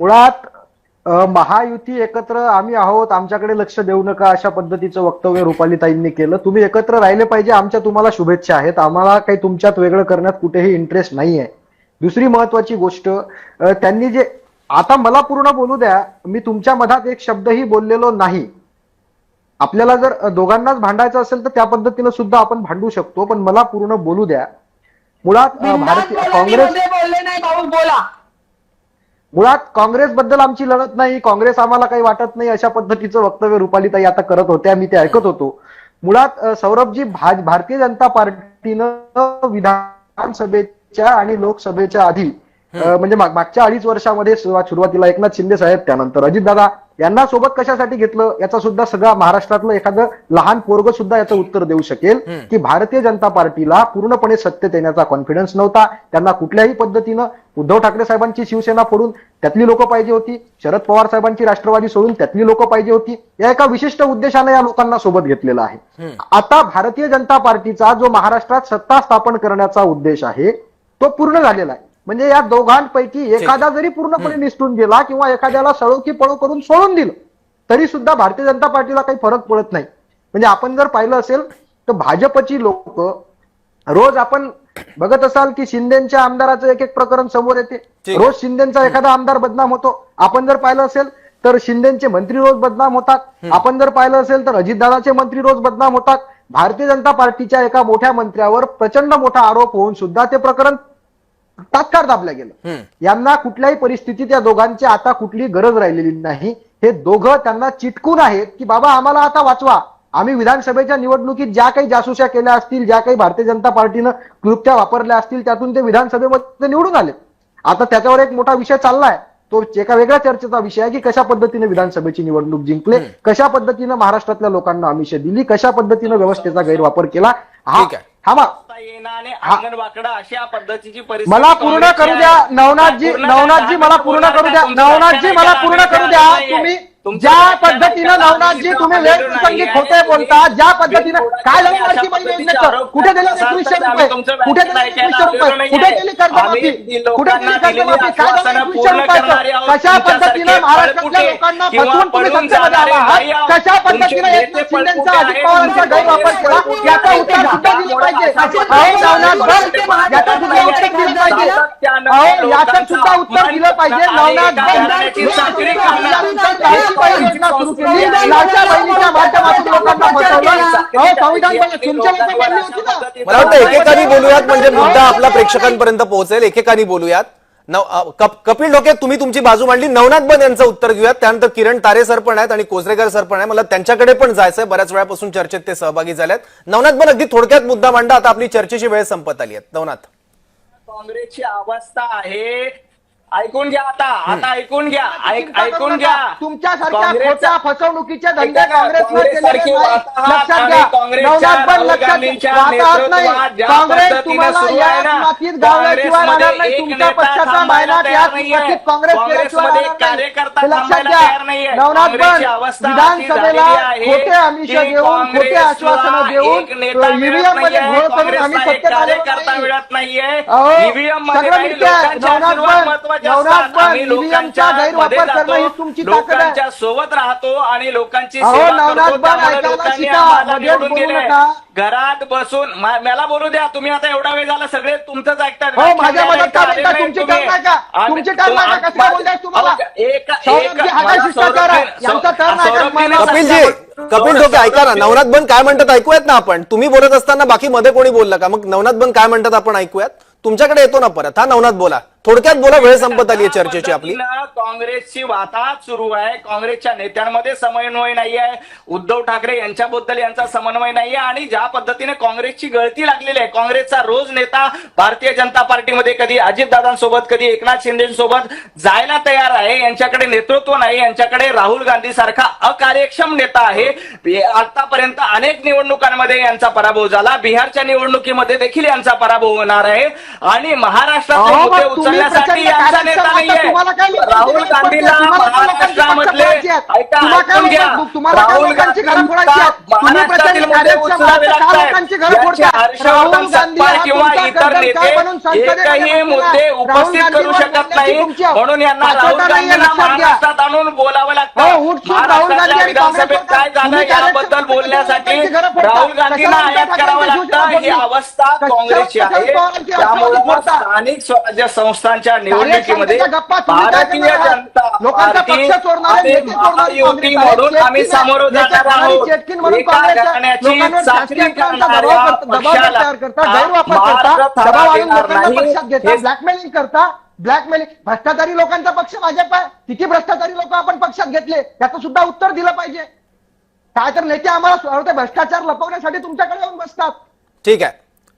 मुळात महायुती एकत्र आम्ही आहोत आमच्याकडे लक्ष देऊ नका अशा पद्धतीचं वक्तव्य रुपालीताईंनी केलं. तुम्ही एकत्र राहिले पाहिजे आमच्या तुम्हाला शुभेच्छा आहेत. आम्हाला काही तुमच्यात वेगळं करण्यात कुठेही इंटरेस्ट नाही आहे दुसरी महत्वाची गोष्ट त्यांनी जे आता मला पूर्ण बोलू द्या मी तुमच्या मधात एक शब्दही बोललेलो नाही. आपल्याला जर दोघांनाच भांडायचं असेल तर त्या पद्धतीनं सुद्धा आपण भांडू शकतो पण मला पूर्ण बोलू द्या. मुळात भारतीय काँग्रेस बोलले नाही भाऊ बोला. मुळात काँग्रेसबद्दल आमची लढत नाही काँग्रेस आम्हाला काही वाटत नाही अशा पद्धतीचं वक्तव्य रुपालीताई आता करत होत्या मी ते ऐकत होतो. मुळात सौरभजी भाज भारतीय जनता पार्टीनं विधानसभेच्या आणि लोकसभेच्या आधी म्हणजे माग- मागच्या अडीच वर्षामध्ये सुरुवात- सुरुवातीला एकनाथ शिंदे साहेब त्यानंतर अजितदादा यांना सोबत कशासाठी घेतलं? याचा सुद्धा सगळा महाराष्ट्रातलं एखादं लहान पोरग सुद्धा याचं उत्तर देऊ शकेल की भारतीय जनता पार्टीला पूर्णपणे सत्तेत येण्याचा कॉन्फिडन्स नव्हता. त्यांना कुठल्याही पद्धतीनं उद्धव ठाकरे साहेबांची शिवसेना फोडून त्यातली लोक पाहिजे होती. शरद पवार साहेबांची राष्ट्रवादी सोडून त्यातली लोक पाहिजे होती. या एका विशिष्ट उद्देशाने या लोकांना सोबत घेतलेला आहे. आता भारतीय जनता पार्टीचा जो महाराष्ट्रात सत्ता स्थापन करण्याचा उद्देश आहे तो पूर्ण झालेला आहे. म्हणजे या दोघांपैकी एखादा जरी पूर्णपणे निसटून गेला किंवा एखाद्याला सळो की पळो करून सोडून दिलं तरी सुद्धा भारतीय जनता पार्टीला काही फरक पडत नाही. म्हणजे आपण जर पाहिलं असेल तर भाजपची लोक रोज आपण बघत असाल की शिंदेच्या आमदाराचं एक एक प्रकरण समोर येते. रोज शिंदेचा एखादा आमदार बदनाम होतो. आपण जर पाहिलं असेल तर शिंदेचे मंत्री रोज बदनाम होतात. आपण जर पाहिलं असेल तर अजितदादाचे मंत्री रोज बदनाम होतात. भारतीय जनता पार्टीच्या एका मोठ्या मंत्र्यावर प्रचंड मोठा आरोप होऊन सुद्धा ते प्रकरण तात्काळ दाबलं गेलं. यांना कुठल्याही परिस्थितीत या दोघांची आता कुठली गरज राहिलेली नाही. हे दोघं त्यांना चिटकून आहेत की बाबा आम्हाला आता वाचवा. आम्ही विधानसभेच्या निवडणुकीत ज्या काही जासूच्या केल्या असतील ज्या काही भारतीय जनता पार्टीनं क्लुप्त्या वापरल्या असतील त्यातून ते विधानसभेमध्ये निवडून आले. आता त्याच्यावर एक मोठा विषय चाललाय. तो एका वेगळ्या चर्चेचा विषय आहे की कशा पद्धतीने विधानसभेची निवडणूक जिंकले कशा पद्धतीनं महाराष्ट्रातल्या लोकांना आमिष दिली कशा पद्धतीनं व्यवस्थेचा गैरवापर केला. हा. हा मा- करता येईना आणि अंगण वाकडा अशा पद्धतीची परिस्थिती मला पूर्ण करू द्या. नवनाथजी नवनाथजी. मला पूर्ण करू द्या. नवनाथजी मला पूर्ण करू द्या. तुम्ही ज्या व्याख्यान पद्धतीनं नवनाथजी तुम्ही तयार वेळप्रसंगी नाहीये. खोटे बोलता ज्या पद्धतीनं काय योजनेचं आरोप कुठे दिले एकवीसशे रुपये? कुठे दिले एकवीसशे रुपये? कुठे. दिली कर्जमाफी कुठे दिली कर्जमाफी काय झालं? एकवीसशे रुपयाचं. कशा पद्धतीनं महाराष्ट्रातल्या लोकांना फसवून तुम्ही जाणारे आला आहात. कशा पद्धतीनं एकनाथ शिंदेचा अजित. पवारांचा गैरवापर केला? याचा. उत्तर सुद्धा दिलं पाहिजे. नवनाथ याचा सुद्धा उत्तर दिलं पाहिजे. अहो याचं सुद्धा उत्तर दिलं पाहिजे. नवनाथ बहिणीच्या माध्यमातून लोकांना संविधान तुमच्या मला वाटतं एकेकानी बोलूयात म्हणजे मुद्दा आपला प्रेक्षकांपर्यंत पोहोचेल. एकेकानी बोलूयात. नव कप- कपिल ढोके तुम्ही तुमची बाजू मांडली. नवनाथ बन यांचं उत्तर घेऊयात. त्यानंतर किरण तारे सर पण आहेत आणि कोचरेकर सर पण आहे मला त्यांच्याकडे पण जायचंय. बऱ्याच वेळापासून चर्चेत ते सहभागी झालेत. नवनाथ बन अगदी थोडक्यात मुद्दा मांडा. आता आपली चर्चेची वेळ संपत आली आहे. नवनाथ. काँग्रेसची अवस्था आहे. ऐकून घ्या आता आता ऐकून घ्या ऐक ऐकून घ्या तुमच्यासारख्या खोट्या फसवणुकीचे धंदे ऐका ना, काँग्रेसनं काँग्रेससारखी केलेले नाही. वाताहत लक्षात आणि घ्या काँग्रेसच्या नवनाथ पण राहुल लक्षात गांधींच्या वाताहत नाही नेतृत्वात ज्या काँग्रेस पद्धतीनं तुम्हाला सुरू या आहे ना, मातीत गावल्याशिवाय काँग्रेसमध्ये राहणार नाही एक तुमच्या नेता पक्षाचा थांबायला मायनाट या तयार नाहीये. मातीत काँग्रेस केल्याशिवाय काँग्रेसमध्ये राहणार नाही. कार्यकर्ता लक्षात थांबायला घ्या तयार नाहीये. नवनाथ काँग्रेसची पण अवस्था अशी विधानसभेला खोटे आमिष देऊन खोटे आश्वासनं देऊन ईव्हीएममध्ये. घोळ करून आम्ही कार्यकर्ता नाही. मिळत नाहीये सगळं नवनाथ पण- नवनाथ. पण आम्ही EVM चा लोकांच्या गैरवापर करणं ही जातो तुमची ताकद आहे. लोकांच्या सोबत राहतो आणि लोकांची अहो, सेवा नवनाथ करतो पण त्यामुळे ऐकायला लोकांनी शिका. आम्हाला मध्येच निवडून बोलू दिले नका. घरात बसून मा- मला बोलू द्या तुम्ही आता एवढा वेळ झाला सगळे तुमचंच ऐकतात हो, माझ्या व्याख्यान मनात द्यायला काय म्हणता? तुमची आहे का? तुमची आहे का? तुम- कसं काय बोलताय तुम्हाला? सौरभजी, हा काय शिष्टाचार आहे? यांचा का? मला- कपिलजी कपिल ढोके ऐका ना नवनाथ बन काय म्हणतात ऐकूयात ना आपण तुम्ही बोलत असताना बाकी मध्ये कोणी बोललं का मग नवनाथ बन काय म्हणतात आपण ऐकूयात तुमच्याकडे येतो ना परत हा नवनाथ बोला थोडक्यात बोला वेळ संपत आली आहे चर्चेची आपली. काँग्रेसची वाताहत सुरू आहे. काँग्रेसच्या नेत्यांमध्ये समन्वय नाही आहे उद्धव ठाकरे यांच्याबद्दल यांचा समन्वय नाही आहे आणि ज्या पद्धतीने काँग्रेसची गळती लागलेली आहे काँग्रेसचा रोज नेता भारतीय जनता पार्टीमध्ये कधी अजितदादांसोबत कधी एकनाथ शिंदेसोबत जायला तयार आहे. यांच्याकडे नेतृत्व नाही. यांच्याकडे राहुल गांधी सारखा अकार्यक्षम नेता आहे. आतापर्यंत अनेक निवडणुकांमध्ये यांचा पराभव झाला. बिहारच्या निवडणुकीमध्ये देखील यांचा पराभव होणार आहे. आणि महाराष्ट्रातले करण्यासाठी नेता नाहीये राहुल? गांधीला महाराष्ट्रामधले? ऐका ऐकून घ्या राहुल गांधींचा महाराष्ट्रातील मुद्दे उचलावे लागतात? हर्षवर्धन हा किंवा इतर नेते एकही मुद्दे? उपस्थित करू शकत नाही म्हणून यांना राहुल गांधींना. महाराष्ट्रात आणून बोलावं हो, लागतं महाराष्ट्राच्या आणि विधानसभेत काय झालं याबद्दल बोलण्यासाठी. राहुल गांधींना आयात करावं लागतं ही अवस्था काँग्रेसची आहे त्यामुळे? स्थानिक स्वराज्य संस्थांच्या निवडणुकीमध्ये भारतीय? जनता लोकांचा पार्टी महायुती. म्हणून आम्ही. सामोरं जाणार आहोत. चाचणी करणाऱ्या पक्षाला ब्लॅकमेलिंग करता ब्लॅकमेलिंग भ्रष्टाचारी लोकांचा पक्ष भाजप आहे. किती भ्रष्टाचारी लोक आपण पक्षात घेतले? त्याचं सुद्धा उत्तर दिलं पाहिजे. काय तर नेते आम्हाला भ्रष्टाचार लपवण्यासाठी तुमच्याकडे येऊन बसतात. ठीक आहे.